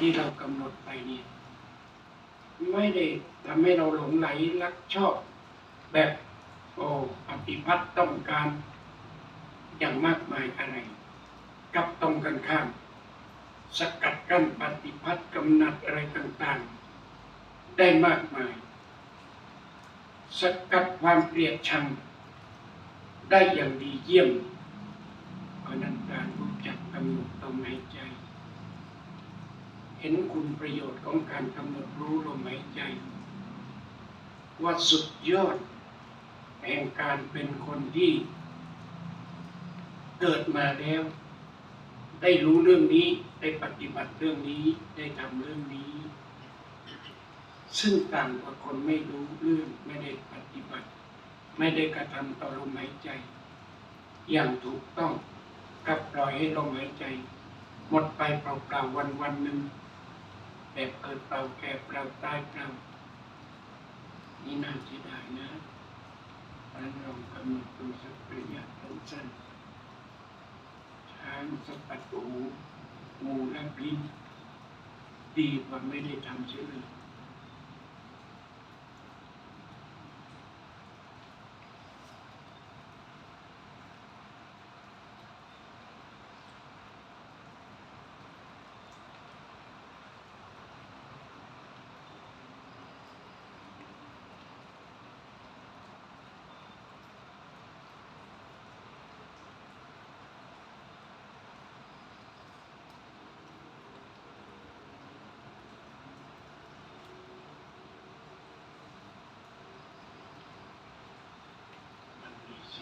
ที่เรากำหนดไปเนี่ยไม่ได้ทำให้เราหลงไหลรักชอบ แบบโอ้ปฏิพัทธ์ต้องการอย่างมากมายอะไร กับตรงกันข้าม สกัดกั้นปฏิพัทธ์กำหนัดอะไรต่างๆ ได้มากมาย สกัดความเกลียดชัง ได้อย่างดีเยี่ยมเพราะนั้นการรู้จักกำหนดลมหายใจ เห็นคุณประโยชน์ของการกำหนดรู้ลมหายใจ ว่าสุดยอด แห่งการเป็นคนที่ เกิดมาแล้ว ได้รู้เรื่องนี้ได้ปฏิบัติเรื่องนี้ได้ทำเรื่องนี้ ซึ่งต่างกว่าคนไม่รู้เรื่องไม่ได้ปฏิบัติ ไม่ได้กระทำต่อลมหายใจ อย่างถูกต้องกับปล่อยให้ลมหายใจ หมดไปเปล่าๆวันวันๆหนึ่ง แบบเกิดเปล่าแก่เปล่าตายเปล่านี่น่าเสียดายนะเพราะฉะนั้นเรากำหนดดูสักระยะสั้นๆช้างสปัดหูงูและพินดีกว่าไม่ได้ทำเสียเลย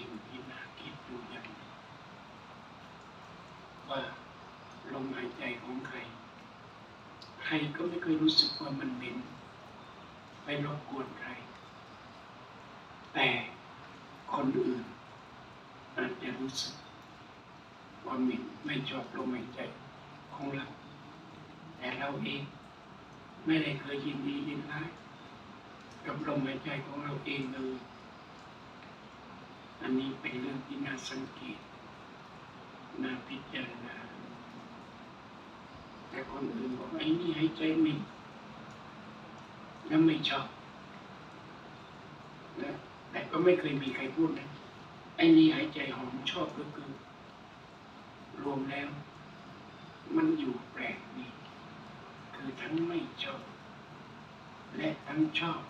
สิ่งที่น่าคิดอยู่อย่างหนึ่งว่าลมหายใจของใคร ใครก็ไม่เคยรู้สึกว่ามันเหม็นไปรบกวนใคร แต่คนอื่นอาจจะรู้สึกว่าเหม็นไม่ชอบลมหายใจของเรา แต่เราเองไม่ได้เคยยินดียินร้ายกับลมหายใจของเราเองเลย อันนี้เป็นเรื่องที่น่าสังเกต น่าพิจารณา แต่คนอื่นบอกไอ้นี่หายใจเหมินแล้วไม่ชอบนะแต่ก็ไม่เคยมีใครพูดนะ ไอ้นี่หายใจหอมชอบก็คือ รวมแล้ว มันอยู่แปลกดี คือทั้งไม่ชอบ และทั้งชอบ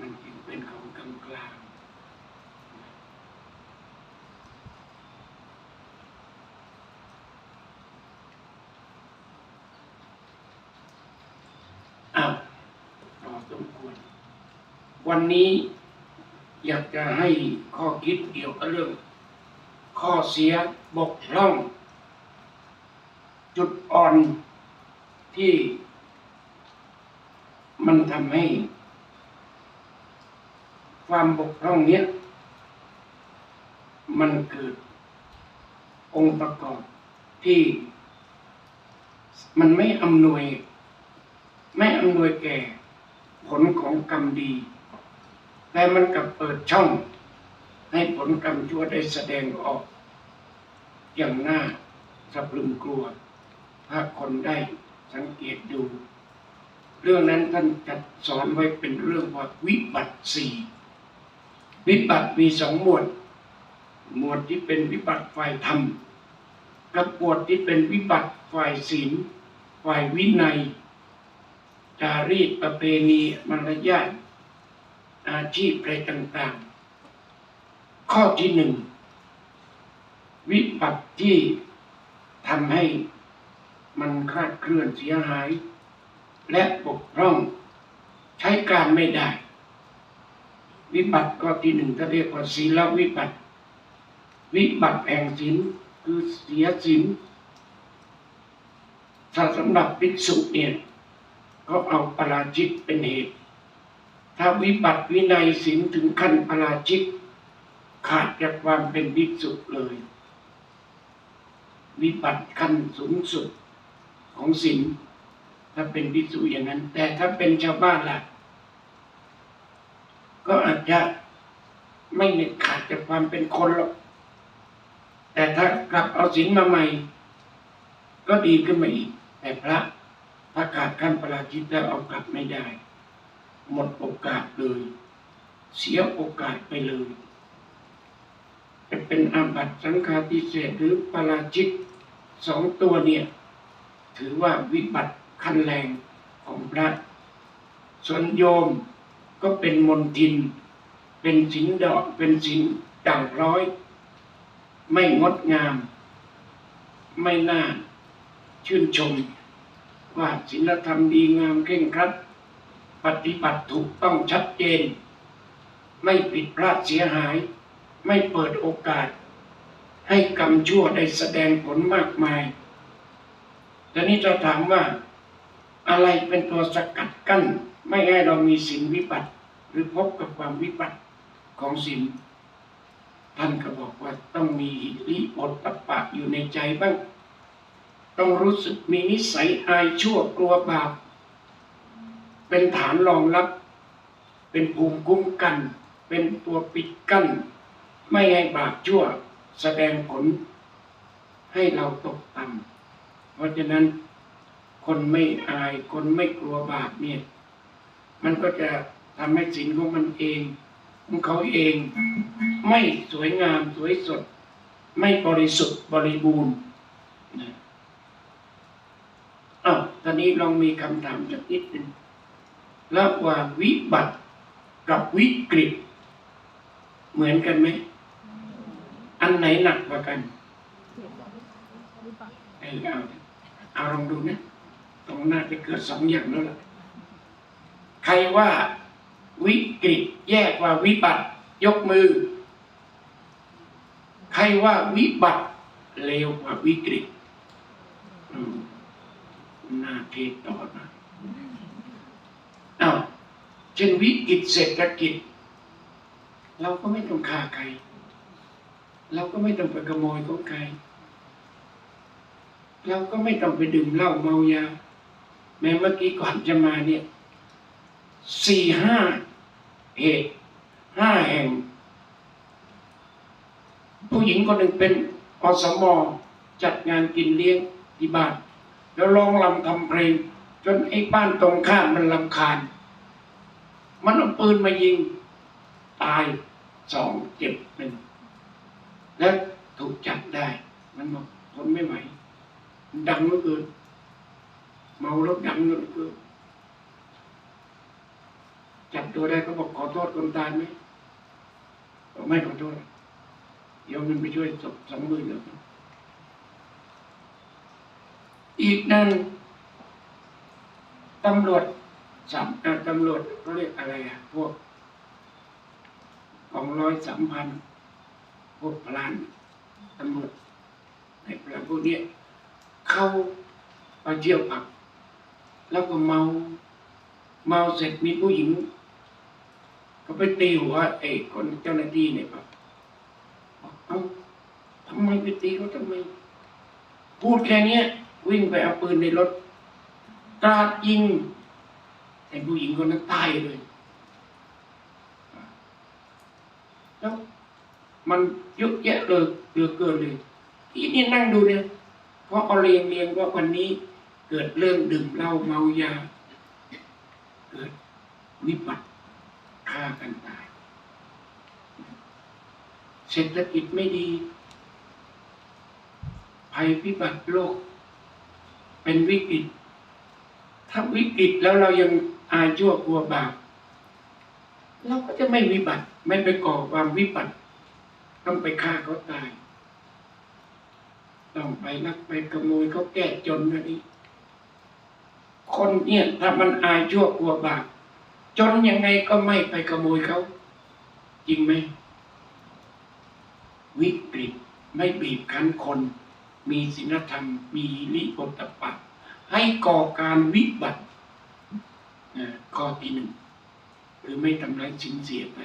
มันจึงเป็นของกลางกลางอ้าวพอสมควร วันนี้อยากจะให้ข้อคิดเกี่ยวกับเรื่อง ข้อเสียบกพร่อง จุดอ่อนที่มันทำให้ ความบกพร่องเนี้ย มันเกิดองค์ประกอบที่มันไม่อำนวย ไม่อำนวยแก่ผลของกรรมดี แต่มันกลับเปิดช่อง ให้ผลกรรมชั่วได้แสดงออก อย่างน่าสะพรึงกลัว ถ้าคนได้สังเกตดู เรื่องนั้นท่านจัดสอนไว้เป็นเรื่องว่าวิบัติสี่ วิบัติมีสองหมวด หมวดที่เป็นวิบัติฝ่ายธรรมกับหมวดที่เป็นวิบัติฝ่ายศีลฝ่ายวินัย จารีตประเพณีมารยาทอาชีพอะไรต่างๆ ข้อที่หนึ่งวิบัติที่ทำให้มันคลาดเคลื่อนเสียหาย และบกพร่อง ใช้การไม่ได้ วิบัติก็ที่หนึ่งถ้าเรียกว่าศีลวิบัติ วิบัติแห่งศีลคือเสียศีลถ้าสำหรับภิกษุเนี่ยก็เอาปราชิกเป็นเหตุ ถ้าวิบัติวินัยศีลถึงขั้นปราชิก ขาดจากความเป็นภิกษุเลย วิบัติขั้นสูงสุดของศีลถ้าเป็นภิกษุอย่างนั้น แต่ถ้าเป็นชาวบ้านล่ะ ก็อาจจะไม่เน็ดขาดจากความเป็นคนหรอก แต่ถ้ากลับเอาศีลมาใหม่ ก็ดีขึ้นมาอีก แต่พระถ้าขาดขั้นประราชิตแล้วเอากลับไม่ได้ หมดโอกาสเลย เสียโอกาสไปเลย จะเป็นอาบัติสังฆาทิเศษหรือปาราชิกสองตัวเนี่ย ถือว่าวิบัติขั้นแรงของพระส่วนโยม ก็เป็นมนทิน เป็นสินดอกเป็นสินด่างร้อย ไม่งดงาม ไม่น่าชื่นชม ว่าศีลธรรมดีงามเคร่งครัด ปฏิบัติถูกต้องชัดเจน ไม่ผิดพลาดเสียหาย ไม่เปิดโอกาส ให้กรรมชั่วได้แสดงผลมากมายทีนี้จะถามว่า อะไรเป็นตัวสกัดกั้น ไม่ให้เรามีสิ่งวิบัติหรือพบกับความวิบัติของสิ่งท่านก็บอกว่าต้องมีหิริโอตตปปะอยู่ในใจบ้าง ต้องรู้สึกมีนิสัยอายชั่วกลัวบาปเป็นฐานรองรับ เป็นภูมิคุ้มกัน เป็นตัวปิดกั้น ไม่ให้บาปชั่วแสดงผล ให้เราตกต่ำเพราะฉะนั้นคนไม่อายคนไม่กลัวบาปเนี่ย มันก็จะทำให้สิ่งของมันเองของเขาเอง ไม่สวยงามสวยสด ไม่บริสุทธิ์บริบูรณ์นะอ้าวตอนนี้ลองมีคำถามสักนิดหนึ่งระหว่างวิบัติกับวิกฤต เหมือนกันไหม อันไหนหนักกว่ากันเออเอาเอาลองดูนะตรงหน้าจะเกิดสองอย่างแล้วล่ะ ครว่าวิกฤตแยกว่าวิบัติ ยกมือ ใครว่าวิบัติเลวกว่าวิกฤตน่าเทศต่อนะอ้าวเช่นวิกฤตเศรษฐกิจ เราก็ไม่ต้องฆ่าใคร เราก็ไม่ต้องไปขโมยของใคร เราก็ไม่ต้องไปดื่มเหล้าเมายาแม้เมื่อกี้ก่อนจะมาเนี่ย สี่ห้าเหตุห้าแห่ง ผู้หญิงคนหนึ่งเป็นอสมจัดงานกินเลี้ยงที่บ้าน แล้วร้องรำทำเพลง จนไอ้บ้านตรงข้ามมันลำคาญ มันเอาปืนมายิง ตายสองเจ็บหนึ่ง แล้วถูกจับได้ มันบอกทนไม่ไหวดังเหลือเกินเมาแล้วดังเหลือเกิน จับตัวได้ก็บอกขอโทษคนตายไหมไม่ขอโทษโยมมันไปช่วยศพสองมื่นแล้วอีกนั่นตำรวจสามตำรวจเขาเรียกอะไรอะพวกของร้อยสามพันพวกพลานตำรวจในพลานพวกเนี้ยเข้าไปเที่ยวผับแล้วก็เมา เมาเสร็จมีผู้หญิง ก็ไปตีหัวไอ้คนเจ้าหน้าที่เนี่ยครับเอ้าทำไมไปตีเขาทำไม พูดแค่นี้วิ่งไปเอาปืนในรถกราดยิงไอ้ผู้หญิงคนนั้นตายเลยแล้วมันเยอะแยะเลยเหลือเกินเลย ที่นี่นั่งดูเนี่ยเพราะเอาเรียงเรียงว่าวันนี้เกิดเรื่องดื่มเหล้าเมายา เกิดวิบัติ ฆ่ากันตาย เศรษฐกิจไม่ดี ภัยพิบัติโลก เป็นวิกฤต ถ้าวิกฤตแล้วเรายังอายชั่วกลัวบาปเราก็จะไม่วิบัติ ไม่ไปก่อความวิบัติ ต้องไปฆ่าเขาตาย ต้องไปลักไปขโมยเขาแก้จนนะนี่คนเนี่ยถ้ามันอายชั่วกลัวบาป จนยังไงก็ไม่ไปขโมยเขา จริงไหม วิกฤตไม่บีบคั้นคน มีศีลธรรม มีนิโอตปปะให้ก่อการวิบัติข้อที่หนึ่งคือไม่ทำร้ายชิ้นเสียไป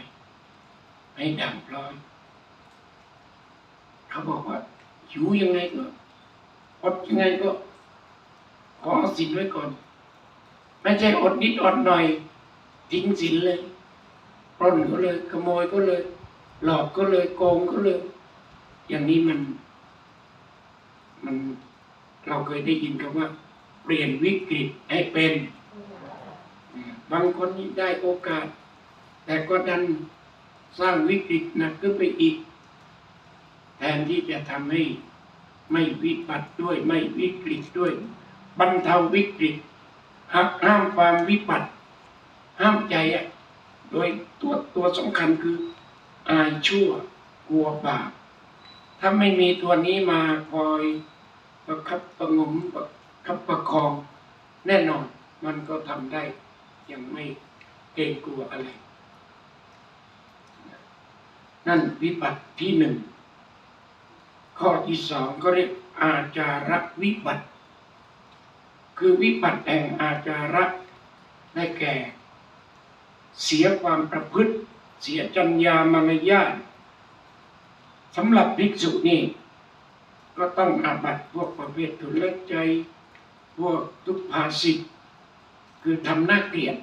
ให้ด่างพร้อย เขาบอกว่าหิวยังไงก็อดยังไงก็ ขอสินไว้ก่อน ไม่ใช่อดนิดอดหน่อย ทิ้งสินเลยปล้นก็เลย ขโมยก็เลย หลอกก็เลยโกงก็เลย อย่างนี้มัน มันเราเคยได้ยินคำว่า เปลี่ยนวิกฤตให้เป็นบางคนนี่ได้โอกาส แต่ก็ดันสร้างวิกฤตหนักขึ้นไปอีก แทนที่จะทำให้ไม่วิบัติด้วยไม่วิกฤตด้วยบรรเทาวิกฤตหักห้ามความวิบัติ ห้ามใจอะโดยตัวตัวสำคัญคืออายชั่วกลัวบาปถ้าไม่มีตัวนี้มาคอยประคับประงมประคับประคอง แน่นอนมันก็ทำได้ยังไม่เกรงกลัวอะไร นั่นวิบัติที่หนึ่งข้อที่สองก็เรียกอาจาระวิบัติ คือวิบัติแห่งอาจาระได้แก่ เสียความประพฤติ เสียจัญญามารยาทสำหรับภิกษุนี่ ก็ต้องอาบัตพวกประเภททุลใจ พวกทุพภาสิตคือทำหน้าเกลียด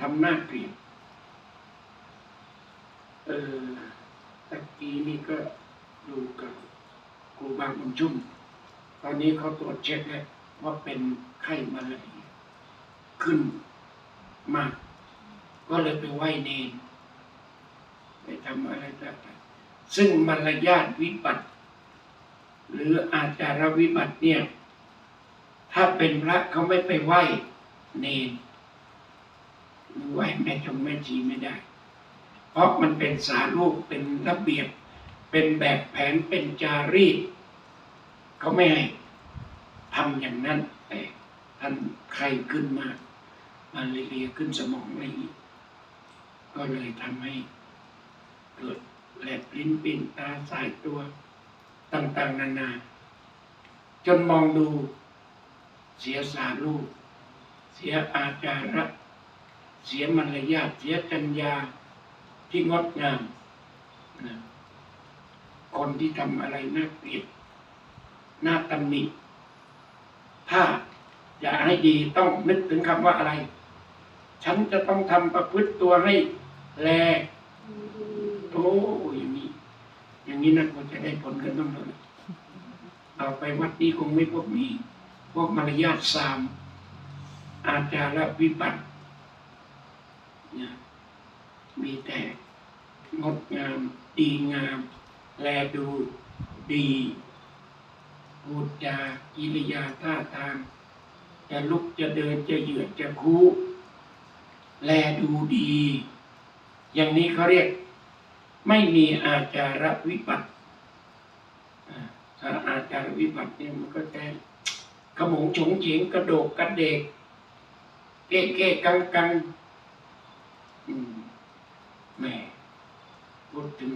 ทำหน้าเกลียดเออตะกี้นี่ก็ดูกับครูบางบุญชุ่ม ตอนนี้เขาตรวจเช็คแล้วว่าเป็นไข้มาลาเลยขึ้นมาก ก็เลยไปไหว้เนนไปทำอะไรต่างๆซึ่งมารยาทวิบัติ หรืออาจารวิบัติเนี่ย ถ้าเป็นพระเขาไม่ไปไหว้เนนหรือไหว้แม่ชงแม่ชีไม่ได้ เพราะมันเป็นสารูปเป็นระเบียบ เป็นแบบแผนเป็นจารีตเขาไม่ให้ทำอย่างนั้นแต่ท่านใครขึ้นมามาเรียขึ้นสมองอะไรอย่างนี้ ก็เลยทำให้เกิดแหลบลิ้นปิ่นตาสายตัวต่างๆ นานา จนมองดูเสียสารูปเสียอาจาระ เสียมารยาทเสียจัญญาที่งดงามนะคนที่ทำอะไรน่าเกลียดน่าตำหนิถ้าอยากให้ดีต้องนึกถึงคำว่าอะไร ฉันจะต้องทำประพฤติตัวให้ แลโอ้อย่างนี้ อย่างนี้นักก็จะได้ผลกันต้องเลยต่อไปวัดนี้คงไม่พบมีพวกมารยาทสาม อาจารย์วิบัติเนี่ยมีแต่งดงามดีงาม แลดูดีพูดจากิริยาท่าทางจะลุกจะเดินจะเหยือดจะคู่แลดูดี อย่างนี้เขาเรียก ไม่มีอาจารวิบัติอ่าถ้าอาจารวิบัติเนี่ยมันก็จะขโมงฉงเฉงกระโดกกระเดก เก้เก้กังกังแม่พูดถึง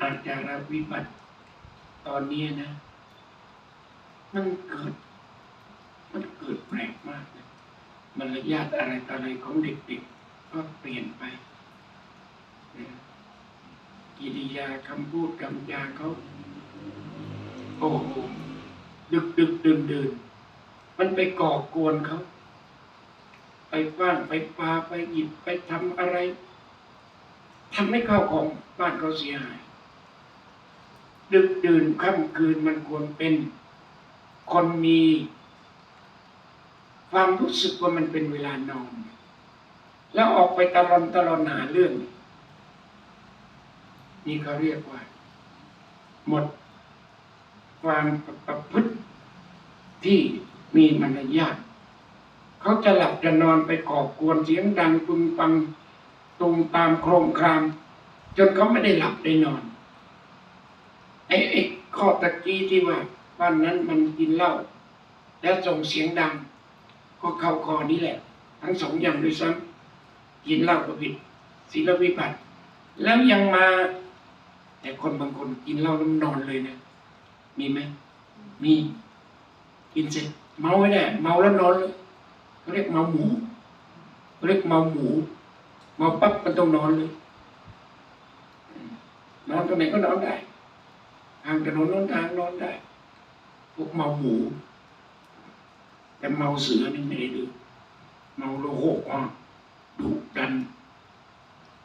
อาจารวิบัติตอนนี้นะ มันเกิด มันเกิดแปลกมากเลยมารยาทอะไรต่ออะไรของเด็กๆ ก็เปลี่ยนไปกิริยาคำพูดคำจาเขาโอ้โหดึกดึกดื่นดื่นมันไปก่อกวนเขาไปฟ้างไปปาไปหยิบไปทำอะไรทำให้ข้าวของบ้านเขาเสียหาย ดึกดื่นค่ำคืนมันควรเป็น คนมี ความรู้สึกว่ามันเป็นเวลานอน แล้วออกไปตะลอนตะลอนหาเรื่อง นี่เขาเรียกว่า หมดความประพฤติที่มีมารยาทเขาจะหลับจะนอนไปก่อกวนเสียงดังปึงปังตุมตามโครมคราม จนเขาไม่ได้หลับได้นอนไอ้ไอ้ข้อตะกี้ที่ว่าบ้านนั้นมันกินเหล้าแล้วส่งเสียงดัง ก็เข้าคอนี้แหละ ทั้งสองอย่างด้วยซ้ำ กินเหล้าก็ผิดศีลวิบัติ แล้วยังมา แต่คนบางคนกินเหล้าแล้วนอนเลยเนะมีไหมมีกินเสร็จเมาไม่ได้เมาแล้วนอนเลยเขาเรียกเมาหมูเขาเรียกเมาหมูเมาปั๊บมันต้องนอนเลยนอนตรงไหนก็นอนได้ทางถนนนอนทางนอนได้พวกเมาหมูแต่เมาเสือนี่ไม่ได้ดูเมาโลโหกอะ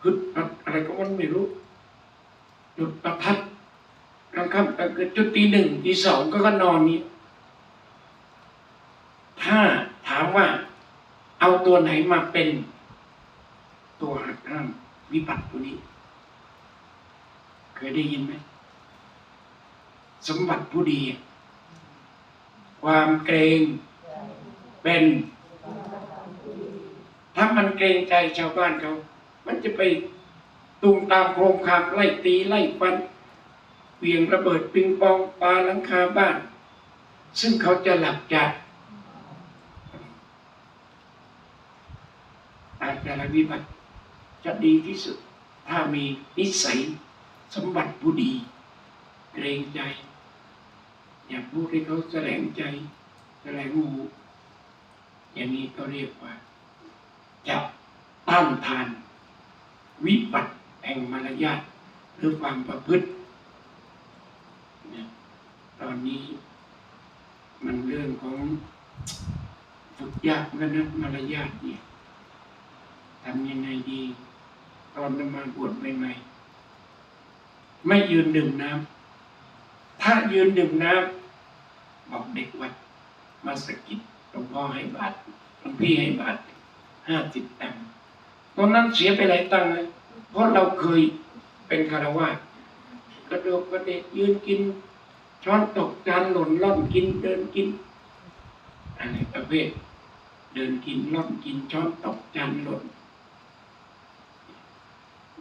ฮึดอะไรก็มันไม่รู้จุดประทัดกลางค่ำกลางคืนจนตีหนึ่งตีสองก็ก็นอนนี้ ถ้าถามว่า เอาตัวไหนมาเป็น ตัวหักห้ามวิบัติตัวนี้ เคยได้ยินไหมสมบัติผู้ดี ความเกรงเป็นถ้ามันเกรงใจชาวบ้านเขา มันจะไปตุมตามโครงคามไล่ตีไล่ฟันเวียงระเบิดปิงปองปาหลังคาบ้าน ซึ่งเขาจะหลับจากอาจารวิบัติจะดีที่สุด ถ้ามีนิสัยสมบัติผู้ดี เกรงใจ อย่าพูดให้เขาแสลงใจแสลงหูอย่างนี้ก็เรียกว่าจะต้านทาน วิบัติแห่งมารยาทหรือความประพฤติเนี่ยตอนนี้มันเรื่องของฝึกยากเหมือนกันะมารยาทเนี่ยทำยังไงดี ตอนมาบวชใหม่ๆไม่ยืนดื่มน้ำถ้ายืนดื่มน้ำบอกเด็กวัดมาสกิดหลวงพ่อให้บาทหลวงพี่ให้บาทห้าสิบตังค์ ตอนนั้นเสียไปหลายตังค์เลยเพราะเราเคยเป็นคารวาสกระโดดกระเดกยืนกิน ช้อนตกจานหล่นล่อนกินเดินกินอะไรประเภท เดินกินล่อนกินช้อนตกจานหล่น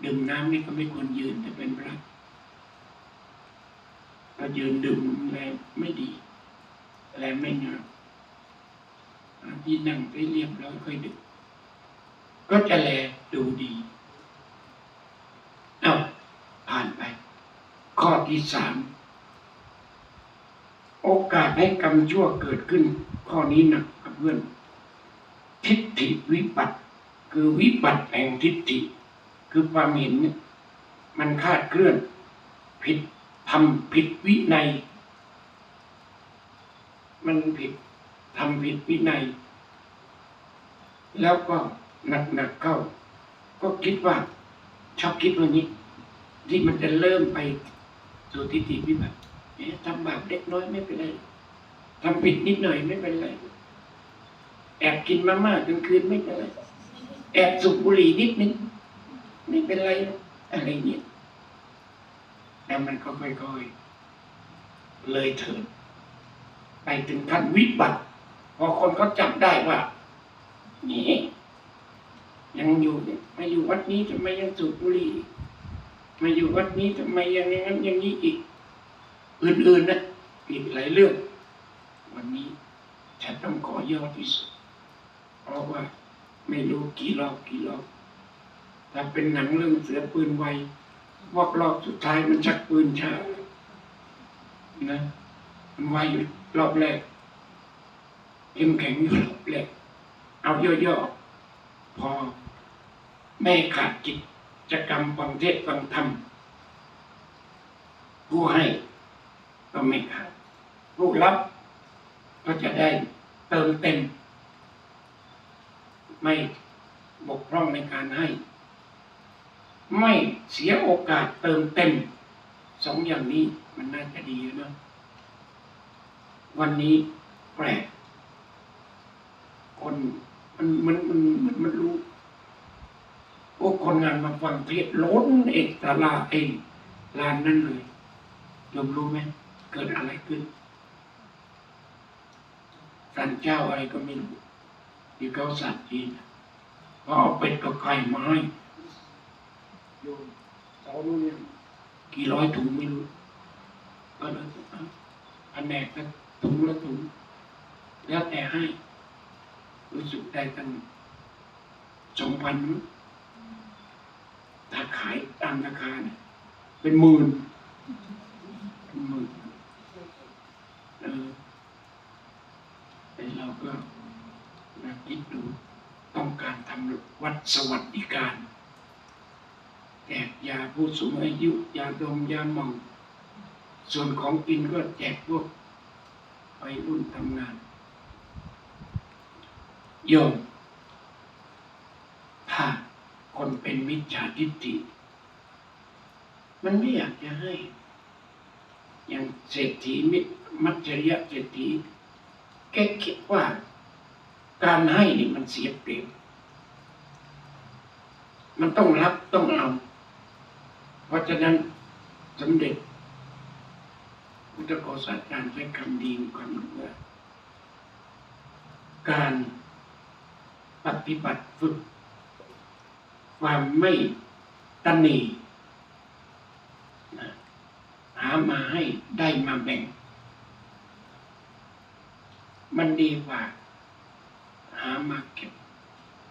ดื่มน้ำนี่ก็ไม่ควรยืนแต่เป็นพระถ้ายืนดื่มแรงไม่ดีแรงไม่งามที่นั่งไปเรียบร้อยค่อยดื่ม ก็จะแลดูดีเอาผ่านไป ข้อที่สามโอกาสให้กรรมชั่วเกิดขึ้น ข้อนี้หนักกับเพื่อน ทิฏฐิวิบัติคือวิบัติแห่งทิฏฐิ คือความเห็นเนี่ยมันคาดเคลื่อน ผิดทำผิดวินัย มันผิดทำผิดวินัย แล้วก็ หนักๆเข้า ก็คิดว่า ชอบคิดว่านี้ ที่มันจะเริ่มไปสู่ทิฏฐิวิบัติเอ๊ะทำบาปเล็กน้อยไม่เป็นไรทำผิดนิดหน่อยไม่เป็นไร แอบกินมาม่ากลางคืนไม่เป็นไร แอบสูบบุหรี่นิดนึงไม่เป็นไรอกอะไรเงี้ยแต่มันก็ค่อยๆเลยเถิดไปถึงขั้นวิบัติ พอคนเขาจับได้ว่า นี่ ยังอยู่เนี่ยมาอยู่วัดนี้ทำไมยังสูบบุหรี่มาอยู่วัดนี้ทำไมยังอย่างนั้นอย่างนี้อีก อื่นๆนะอีกหลายเรื่อง วันนี้ฉันต้องขอย่อที่สุดเพราะว่า ไม่รู้กี่รอบกี่รอบถ้าเป็นหนังเรื่องเสือปืนไววอกรอบสุดท้ายมันชักปืนช้านะมันไวอยู่รอบแรกเข้มแข็งอยู่รอบแรกเอาย่อๆ พอแม่ขาดกิจกรรมฟังเทศน์ฟังธรรมผู้ให้ก็ไม่ขาดผู้รับก็จะได้เติมเต็ม ไม่บกพร่องในการให้ ไม่เสียโอกาสเติมเต็มสองอย่างนี้มันน่าจะดีนะ วันนี้แปลกคน มันมันมันมันมันรู้พวกคนงานมาฟังเทศล้นเอกตลาเองลานนั่นเลยยอมรู้ไหมเกิดอะไรขึ้นสันเจ้าอะไรก็ไม่รู้ที่เขาสัตว์จีนพอเอาเป็ดกับไก่มาให้โยมเสาโน่นเนี่ยกี่ร้อยถุงไม่รู้ก็เลยอันแนกถุงละถุงแล้วแต่ให้ รู้สึกได้ตั้งสองพันมั้งถ้าขายตามราคาเนี่ยเป็นหมื่นเป็นหมื่นเออแต่เราก็มาคิดดูต้องการทำวัดสวัสดิการแจกยาผู้สูงอายุยาดมยาหมอง ส่วนของกินก็แจกพวกไปรุ่นทำงาน โยมถ้าคนเป็นมิจฉาทิฏฐิมันไม่อยากจะให้ อย่างเศรษฐีมิตรมัจฉริยะเศรษฐีแกคิดว่าการให้นี่มันเสียเปรียบ มันต้องรับต้องเอา เพราะฉะนั้นสมเด็จพุทธโฆษาจารย์ใช้คำดีความว่าการ ปฏิบัติฝึก ความไม่ตันหนีหามาให้ได้มาแบ่ง มันดีกว่า หามาเก็บ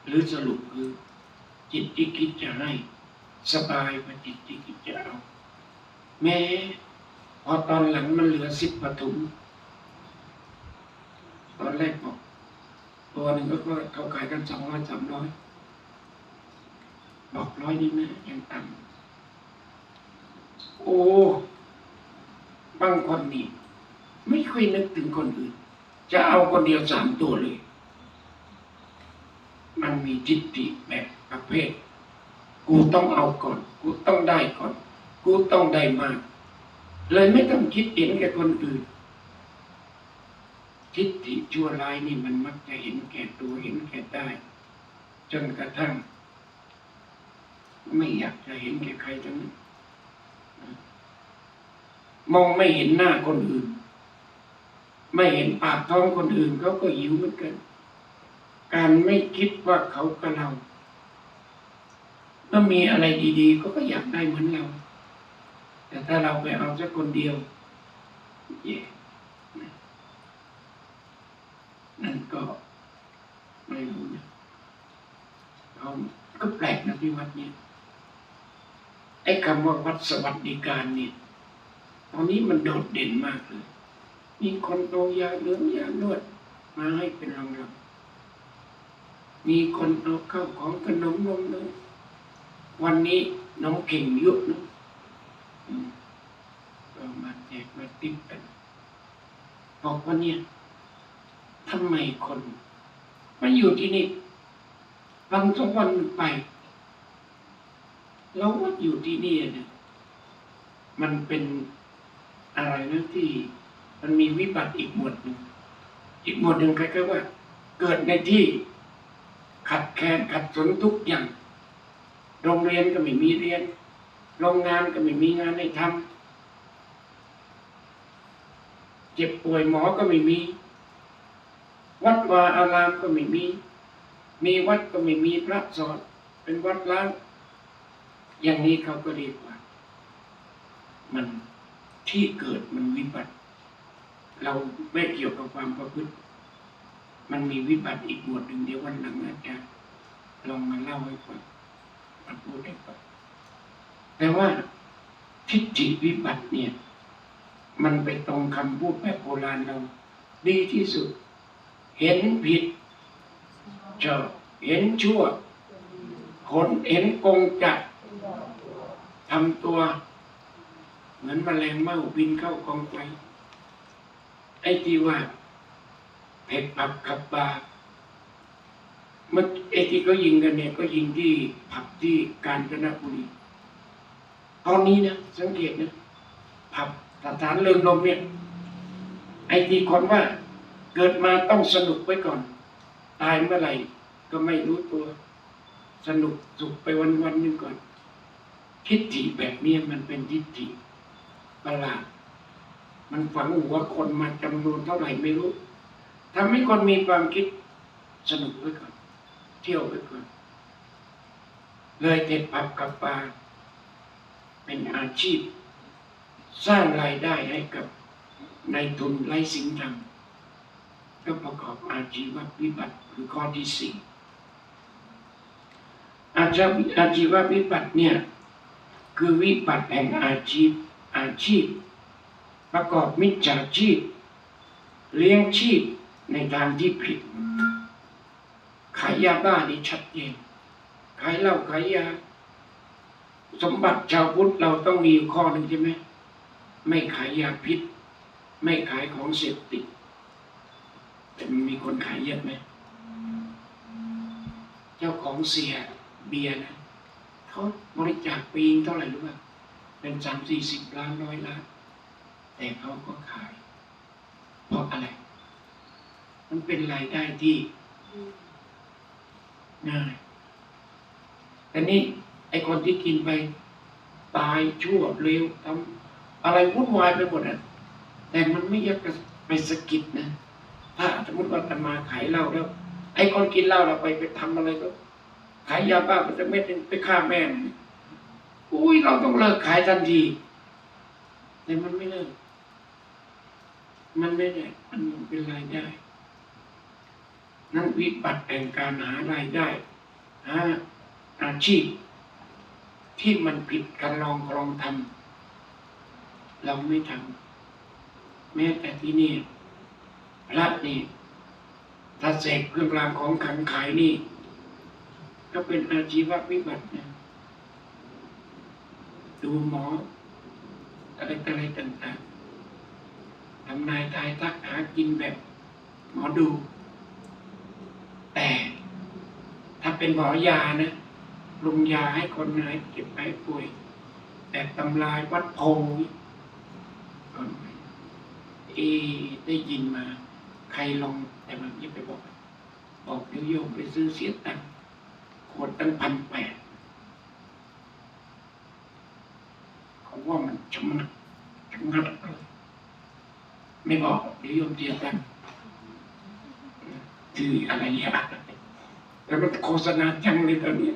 หรือสรุปคือ จิตที่คิดจะให้ สบายกว่าจิตที่คิดจะเอา แม้พอตอนหลังมันเหลือสิบปฐุมตอนแรกบอก ตัวหนึ่งก็เขาขายกันสองร้อยสามร้อยบอกร้อยนี่นะยังต่ำโอ้บางคนนี่ไม่ค่อยนึกถึงคนอื่น จะเอาคนเดียวสามตัวเลย มันมีจิตติแบบประเภท กูต้องเอาก่อน กูต้องได้ก่อน กูต้องได้มาก เลยไม่ต้องคิดเห็นแก่คนอื่น ทิฏฐิชั่วร้ายนี่มันมักจะเห็นแก่ตัวเห็นแก่ได้ จนกระทั่ง ไม่อยากจะเห็นแก่ใครทั้งนั้นมองไม่เห็นหน้าคนอื่น ไม่เห็นปากท้องคนอื่นเขาก็หิวเหมือนกัน การไม่คิดว่าเขากับเราเมื่อมีอะไรดีๆเขาก็อยากได้เหมือนเรา แต่ถ้าเราไปเอาสักคนเดียว เย่ นั่นก็ไม่รู้นะเขาก็แปลกนะที่วัดเนี้ยไอ้คำว่าวัดสวัสดิการเนี่ยตอนนี้มันโดดเด่นมากเลย มีคนโตยาเหลืองยานวดมาให้เป็นรางวัลมีคนเอาข้าวของขนมนมเนยวันนี้น้องเก่งเยอะนะอืมก็มาแจกมาติ๊บกันบอกว่าเนี่ย ทำไมคนมาอยู่ที่นี่วันสองวันไปเราว่าอยู่ที่นี่เนี่ยมันเป็นอะไรนะที่ มันมีวิบัติอีกหมวดหนึ่งอีกหมวดหนึ่งคล้ายๆว่า เกิดในที่ ขัดแคลนขัดสนทุกอย่าง โรงเรียนก็ไม่มีเรียน โรงงานก็ไม่มีงานให้ทำเจ็บป่วยหมอก็ไม่มี วัดวาอารามก็ไม่มี มีวัดก็ไม่มีพระสอนเป็นวัดล้าง อย่างนี้เขาก็เรียกว่า มันที่เกิดมันวิบัติ เราไม่เกี่ยวกับความประพฤติ มันมีวิบัติอีกหมวดหนึ่งเดี๋ยววันหลังอาจารย์ลองมาเล่าให้ฟังมาพูดให้ฟังแต่ว่าทิฏฐิวิบัติเนี่ย มันไปตรงคำพูดแบบโบราณเรา ดีที่สุด เห็นผิดชอบเห็นชั่ว คนเห็นกงจักรทำตัว เหมือนแมลงเม่าบินเข้ากองไฟไอ้ที่ว่าเผ็ดผับขับบาร์เมื่อไอ้ที่เขายิงกันเนี่ย ก็ยิงที่ผับที่กาญจนบุรีตอนนี้นะสังเกตนะผับสถานเริงรมเนี่ย ไอ้ที่คนว่า เกิดมาต้องสนุกไว้ก่อน ตายเมื่อไหร่ก็ไม่รู้ตัว สนุกสุขไปวันวันนึงก่อน ทิฏฐิแบบนี้มันเป็นทิฏฐิประหลาดมันฝังหัวคนมาจำนวนเท่าไหร่ไม่รู้ทำให้คนมีความคิดสนุกไว้ก่อน เที่ยวไว้ก่อน เลยเด็ดปับกับปลาเป็นอาชีพ สร้างรายได้ให้กับในทุนไร้สินธรรม ก็ประกอบอาชีววิบัติคือข้อที่สี่อาชีวอาชีววิบัติเนี่ยคือวิบัติแห่งอาชีพอาชีพ ประกอบมิจฉาชีพ เลี้ยงชีพในทางที่ผิด ขายยาบ้านี่ชัดเจนขายเหล้าขายยา สมบัติชาวพุทธเราต้องมีข้อหนึ่งใช่ไหมไม่ขายยาพิษ ไม่ขายของเสพติด แต่มันมีคนขายเยอะไหม เจ้าของเสียเบียร์นะเขาบริจาคปีนเท่าไหร่รู้ป่ะเป็นสามสี่สิบล้านร้อยล้าน แต่เขาก็ขาย เพราะอะไร มันเป็นรายได้ที่ง่ายแต่นี่ไอคนที่กินไป ตายชั่วเร็วทำอะไรวุ่นวายไปหมดอะแต่มันไม่อยากไปสะกิดนะ ถ้าสมมติว่าจะมาขายเหล้าแล้ว ไอ้คนกินเหล้าเราไปไปทำอะไรก็ ขายยาบ้าไปจะเม็ดหนึงไปฆ่าแม่อุ้ยเราต้องเลิกขายทันทีแต่มันไม่เลิกมันไม่ได้มันเป็นรายได้ นั่นวิบัติแห่งการหารายได้หาอาชีพ ที่มันผิดกันลองลองทำเราไม่ทำแม้แต่ที่นี่ พระนี่ถ้าเสกเครื่องรางของขังขายนี่ ก็เป็นอาชีววิบัตินะดูหมอ อะไรต่อะไรต่างๆทำนายทายทักหากินแบบหมอดู แต่ถ้าเป็นหมอยานะลงยาให้คนหายเจ็บหายป่วย แต่ตำรายวัดโพนี่ก่อนไปเอะได้ยินมา ใครลองแต่มันอยังไปบอก บอกเดี๋ยวโยมไปซื้อเสียตังขวดตั้งพันแปดเขาว่ามันชะมัดชะงัดเลยไม่บอกเดี๋ยวโยมเสียตังคืออะไรเนี่ยแล้วมันโฆษณาจังเลยตอนนี้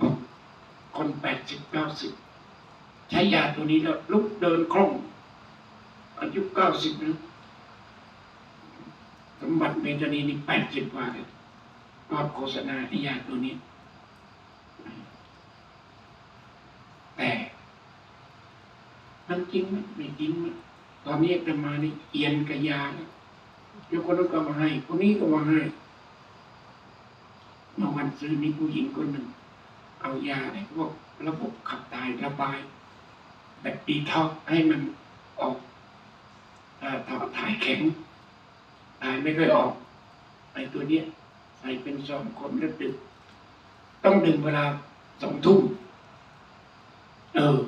บอกคนแปดสิบเก้าสิบใช้ยาตัวนี้แล้วลุกเดินคล่องอายุเก้าสิบนะ สมบัติเมตานีนี่แปดสิบกว่าเลยรอบโฆษณาไอ้ยาตัวนี้ แต่มันจริงไหมไม่จริงไหมตอนนี้อาตมานี่เอียนกับยาแล้วยวคนนั้นก็มาให้ คนนี้ก็มาให้เมื่อวันซื้อมีผู้หญิงคนหนึ่ง เอายาไอ้พวกระบบขับถ่ายระบาย แบบดีท็อกให้มันออกเอ่อถ่อถ่ายแข็ง ตายไม่ค่อยออกไอ้ตัวเนี้ยใส่เป็นสองคนแล้วดึก ต้องดึงเวลาสองทุ่มเออ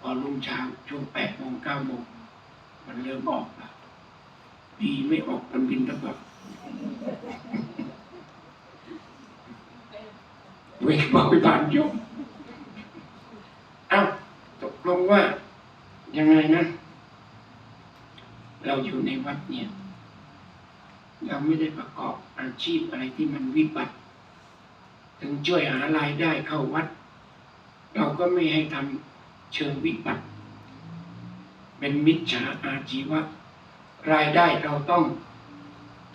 พอรุ่งเช้าช่วงแปดโมงเก้าโมงมันเริ่มออกล้วปีไม่ออกมันบินตะบับเวกบอกไปบานโยมเอ้าตกลงว่ายังไงนะ เราอยู่ในวัดเนี่ย เราไม่ได้ประกอบอาชีพอะไรที่มันวิบัติ ถึงช่วยหารายได้เข้าวัด เราก็ไม่ให้ทำเชิงวิบัติ เป็นมิจฉาอาชีวะ รายได้เราต้อง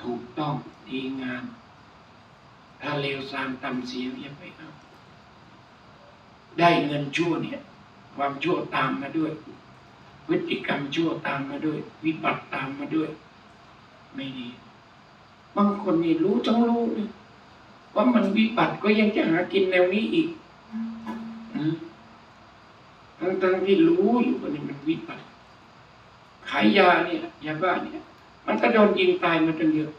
ถูกต้องดีงามถ้าเลวทรามต่ำเสียอย่าไปเอาได้เงินชั่วเนี่ย ความชั่วตามมาด้วย พฤติกรรมชั่วตามมาด้วย วิบัติตามมาด้วย ไม่ดี บางคนนี่รู้ทั้งรู้เลยว่ามันวิบัติก็ยังจะหากินแนวนี้อีกนะทั้งทั้งที่รู้อยู่ว่านี่มันวิบัติ ขายยาเนี่ยยาบ้าเนี่ย มันก็โดนยิงตายมาจนเยอะ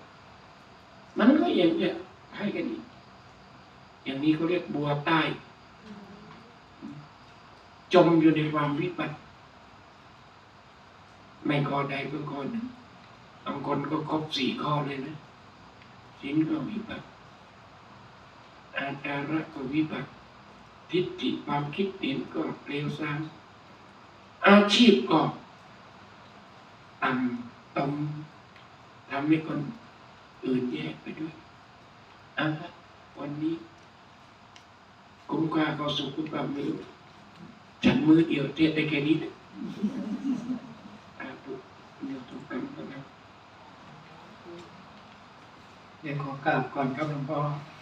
มันก็ยังจะให้กันอีก อย่างนี้เขาเรียกบัวใต้ จมอยู่ในความวิบัติ ไม่ข้อใดก็ข้อหนึ่งบางคนก็ครบสี่ข้อเลยนะ ศีลก็วิบัติ อาจาระก็วิบัติ ทิฏฐิความคิดเห็นก็เร็วซ้ำอาชีพก็ต่ำตมทำให้คนอื่นแยกไปด้วยอะวันนี้คุ้มค่าก็สุขคุ้มค่าไม่รู้ฉันมือเดียวเทศได้แค่นี้ อาตุเดี๋ยวถูกกันกันนะ เดี๋ยวขอกราบก่อนครับหลวงพ่อ